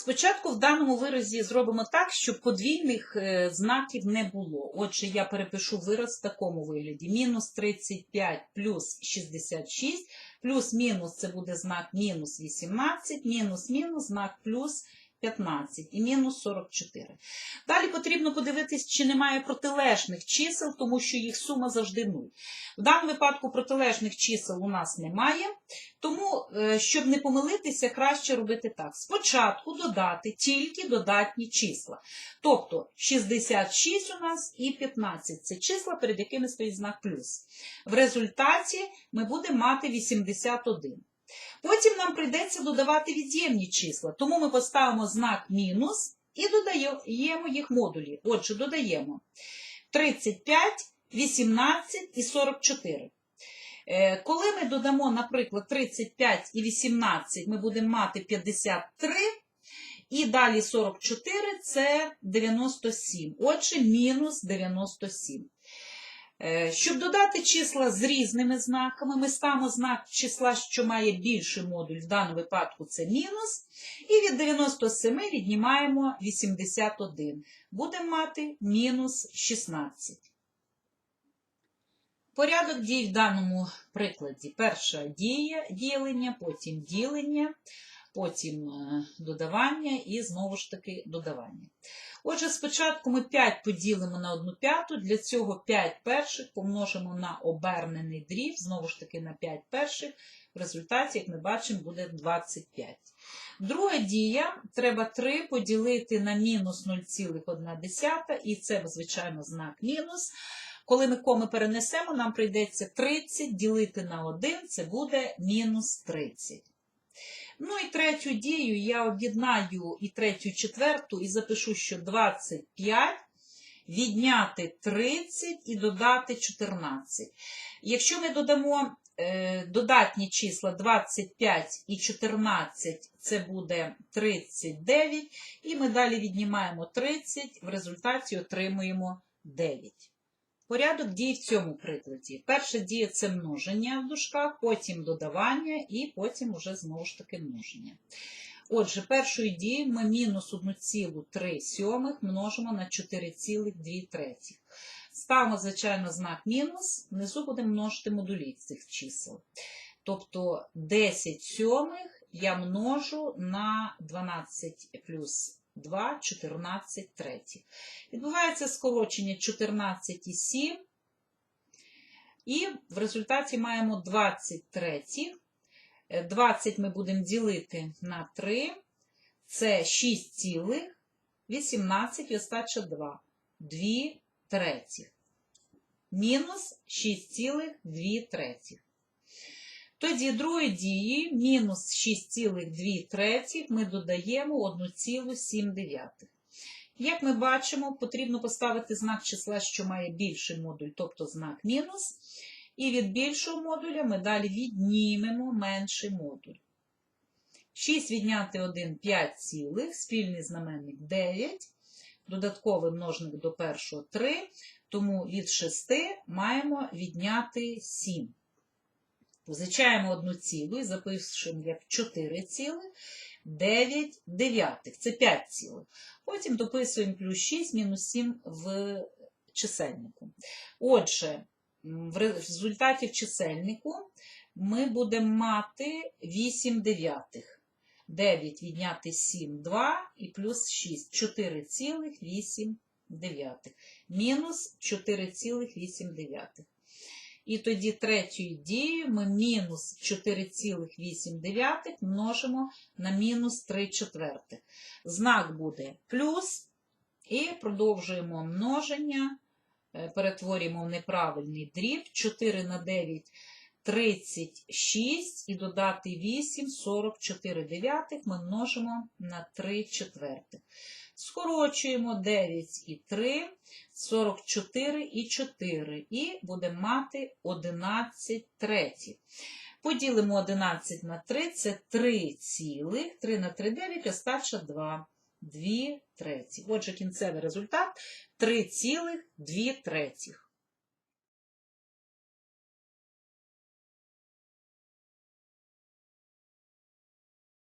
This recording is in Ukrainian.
Спочатку в даному виразі зробимо так, щоб подвійних е, знаків не було. Отже, я перепишу вираз в такому вигляді. Мінус 35 плюс 66, плюс-мінус це буде знак мінус 18, мінус-мінус знак плюс 15 і мінус 44. Далі потрібно подивитись, чи немає протилежних чисел, тому що їх сума завжди 0. В даному випадку протилежних чисел у нас немає, тому, е, щоб не помилитися, краще робити так. Спочатку додати тільки додатні числа. Тобто 66 у нас і 15 це числа, перед якими стоїть знак плюс. В результаті ми будемо мати 81. Потім нам прийдеться додавати від'ємні числа, тому ми поставимо знак мінус і додаємо їх модулі. Отже, додаємо 35, 18 і 44. Е, Коли ми додамо, наприклад, 35 і 18, ми будемо мати 53, і далі 44 це 97. Отже, мінус 97. Е, Щоб додати числа з різними знаками, ми ставимо знак числа, що має більший модуль, в даному випадку це мінус. І від 97 віднімаємо 81. Будемо мати мінус 16. Порядок дій в даному прикладі. Перша дія ділення, потім ділення, потім е, додавання і знову ж таки додавання. Отже, спочатку ми 5 поділимо на 1 п'яту, для цього 5 перших помножимо на обернений дріб, знову ж таки на 5 перших. В результаті, як ми бачимо, буде 25. Друга дія, треба 3 поділити на мінус 0,1, і це, звичайно, знак мінус. Коли ми коми перенесемо, нам прийдеться 30 ділити на 1, це буде мінус 30. Ну і третю дію я об'єднаю і третю, і четверту, і запишу, що 25 відняти 30 і додати 14. Якщо ми додамо е, додатні числа 25 і 14, це буде 39, і ми далі віднімаємо 30, в результаті отримуємо 9. Порядок дій в цьому прикладі. Перша дія це множення в дужках, потім додавання і потім уже знову ж таки множення. Отже, першою дією ми мінус 1,3 сьомих множимо на 4,2 третіх. Ставимо, звичайно, знак мінус, внизу будемо множити модулі цих чисел. Тобто 10 сьомих я множу на 12 плюс 2, 14 третіх. Відбувається скорочення 14 і 7. І в результаті маємо 20 третіх. 20 ми будемо ділити на 3. Це 6 цілих, 18 і остача 2. 2 третіх. Мінус 6,2 третіх. Тоді другої дії мінус 6,2 третіх ми додаємо 1,7. Як ми бачимо, потрібно поставити знак числа, що має більший модуль, тобто знак мінус. І від більшого модуля ми далі віднімемо менший модуль. 6 відняти 1 5 цілих, спільний знаменник 9, додатковий множник до першого 3, тому від 6 маємо відняти 7. Позичаємо одну цілу і запишемо як 4 ціли, 9 дев'ятих. Це 5 цілих. Потім дописуємо плюс 6, мінус 7 в чисельнику. Отже, в результаті в чисельнику ми будемо мати 8 дев'ятих. 9 відняти 7, 2 і плюс 6, 4,8 дев'ятих. Мінус 4,8 дев'ятих. І тоді третьою дією ми мінус 4,8 множимо на мінус 3 четвертих. Знак буде плюс. І продовжуємо множення, е, перетворюємо в неправильний дріб. 4 на 9 36 і додати 8, 44 дев'ятих ми множимо на 3 четвертих. Скорочуємо 9 і 3, 44 і 4, і будемо мати 11 третіх. Поділимо 11 на 3, це 3 цілих, 3 на 3 9, остача 2, 2 треті. Отже, кінцевий результат 3 цілих 2 третіх.